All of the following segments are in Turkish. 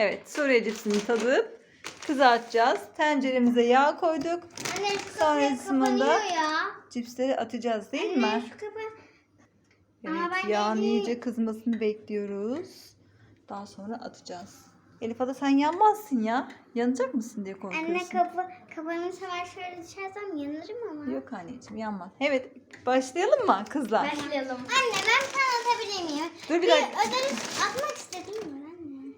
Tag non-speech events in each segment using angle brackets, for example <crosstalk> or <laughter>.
Evet Suriye cipsini tadıp kızartacağız. Tenceremize yağ koyduk. Anne şu Sonrasında kapanıyor ya. Cipsleri atacağız değil Anne mi? şu kapı. Evet ben yağın yedim. iyice kızmasını bekliyoruz. Daha sonra atacağız. Elif Ada sen yanmazsın ya. Yanacak mısın diye korkuyorsun. Anne kapı kapanırsa ben şöyle düşersem yanarım ama. Yok anneciğim yanmaz. Evet başlayalım mı kızlar? Başlayalım. Anne ben sana atabilir miyim? Dur bir Bir dakika. ödül atmak istedim mi anne?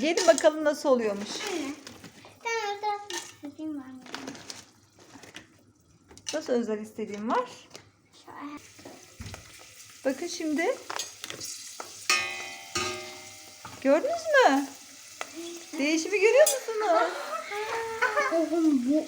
Gelin bakalım nasıl oluyormuş. Anne. Ben atmak istediğim var? Nasıl özel istediğim var? Şöyle. Bakın şimdi. Gördünüz mü? Değişimi görüyor musunuz? Gördünüz mü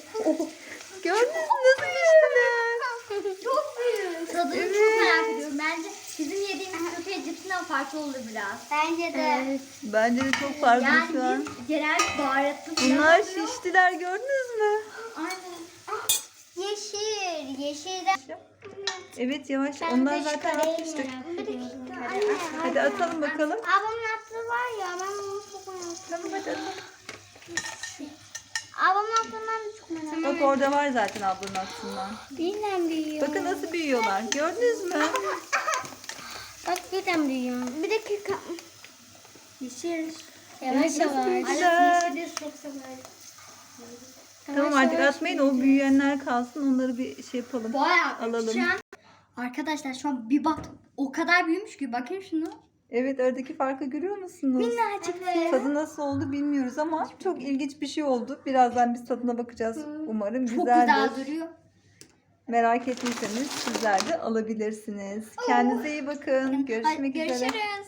nasıl piştiler? Çok büyük. Tadını Evet. çok merak ediyorum. Bence bizim yediğimiz Türkiye cipsinden farklı olur biraz. Bence de. Bence de çok farklı Yani şu an. biz genel baharatlı falan Bunlar şiştiler gördünüz mü? Aynen. Ah, Yeşil. Yeşilden. Evet yavaş Ben onlar de zaten kareyi atmıştık. merak ediyorum. Hadi atalım bakalım. Ablamın attığı var ya ben onu çok merak ediyorum. Tamam hadi atalım. Ablamın attığından da çok merak ediyorum. Bak orada var zaten ablanın aslında. Birden büyüyor. Bakın nasıl büyüyorlar. Gördünüz mü? <laughs> Birden büyüyor. Bir dakika. Yeşil. Evet? Yeşili çok severim. Tamam artık atmayın o büyüyenler kalsın onları bir şey yapalım. Bayağı Alalım. Şu an, arkadaşlar şu an bir bak o kadar büyümüş ki bakın şunu. Evet aradaki farkı görüyor musunuz? Minnacık. Tadı nasıl oldu bilmiyoruz ama çok ilginç bir şey oldu. Birazdan biz tadına bakacağız. Umarım Çok güzeldir. güzel duruyor. Merak ettiyseniz sizler de alabilirsiniz. Kendinize iyi bakın. Görüşmek üzere. Görüşürüz.